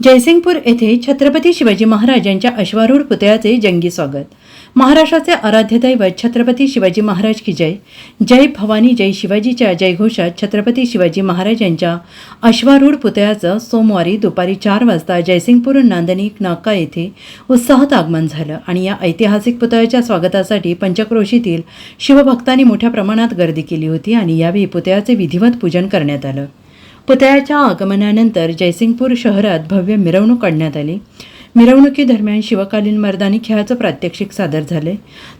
जयसिंगपूर येथे छत्रपती शिवाजी महाराज यांच्या अश्वारूढ पुतळ्याचे जंगी स्वागत. महाराष्ट्राचे आराध्य दैवत छत्रपती शिवाजी महाराज की जय. जय भवानी जय शिवाजीच्या जयघोषात छत्रपती शिवाजी महाराज यांच्या अश्वारूढ पुतळ्याचं सोमवारी दुपारी चार वाजता जयसिंगपूर नांदणी नाका येथे उत्साहात आगमन झालं आणि या ऐतिहासिक पुतळ्याच्या स्वागतासाठी पंचक्रोशीतील शिवभक्तांनी मोठ्या प्रमाणात गर्दी केली होती आणि यावेळी पुतळ्याचे विधिवत पूजन करण्यात आलं. पुतळ्याच्या आगमनानंतर जयसिंगपूर शहरात भव्य मिरवणूक काढण्यात आली. मिरवणुकीदरम्यान शिवकालीन मर्दानी खेळाचं प्रात्यक्षिक सादर झाले.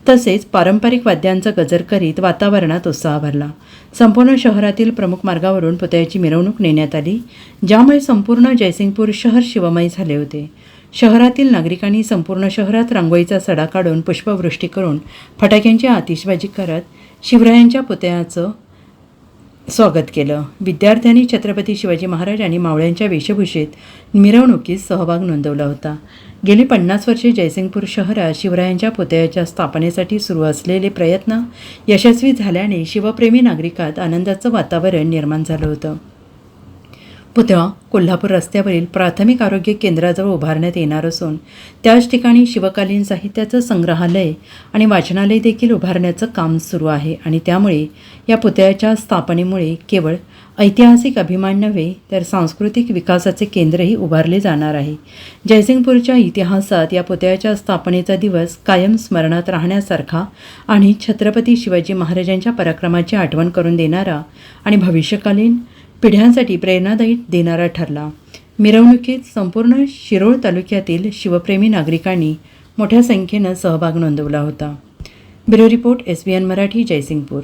तसेच पारंपरिक वाद्यांचा गजर करीत वातावरणात उत्साह भरला. संपूर्ण शहरातील प्रमुख मार्गावरून पुतळ्याची मिरवणूक नेण्यात आली ज्यामुळे संपूर्ण जयसिंगपूर शहर शिवमय झाले होते. शहरातील नागरिकांनी संपूर्ण शहरात रांगोळीचा सडा काढून पुष्पवृष्टी करून फटाक्यांची आतिषबाजी करत शिवरायांच्या पुतळ्याचं स्वागत केलं. विद्यार्थ्यांनी छत्रपती शिवाजी महाराज आणि मावळ्यांच्या वेशभूषेत मिरवणुकीत सहभाग नोंदवला होता. गेली पन्नास वर्षे जयसिंगपूर शहरात शिवरायांच्या पुतळ्याच्या स्थापनेसाठी सुरू असलेले प्रयत्न यशस्वी झाल्याने शिवप्रेमी नागरिकात आनंदाचं वातावरण निर्माण झालं होतं. पुतळा कोल्हापूर रस्त्यावरील प्राथमिक आरोग्य केंद्राजवळ उभारण्यात येणार असून त्याच ठिकाणी शिवकालीन साहित्याचं संग्रहालय आणि वाचनालय देखील उभारण्याचं काम सुरू आहे आणि त्यामुळे या पुतळ्याच्या स्थापनेमुळे केवळ ऐतिहासिक अभिमान नव्हे तर सांस्कृतिक विकासाचे केंद्रही उभारले जाणार आहे. जयसिंगपूरच्या इतिहासात या पुतळ्याच्या स्थापनेचा दिवस कायम स्मरणात राहण्यासारखा आणि छत्रपती शिवाजी महाराजांच्या पराक्रमाची आठवण करून देणारा आणि भविष्यकालीन पिढ्यांसाठी प्रेरणादायी देणारा ठरला. मिरवणुकीत संपूर्ण शिरोळ तालुक्यातील शिवप्रेमी नागरिकांनी मोठ्या संख्येनं सहभाग नोंदवला होता. Bureau report S B N Marathi Jaysingpur.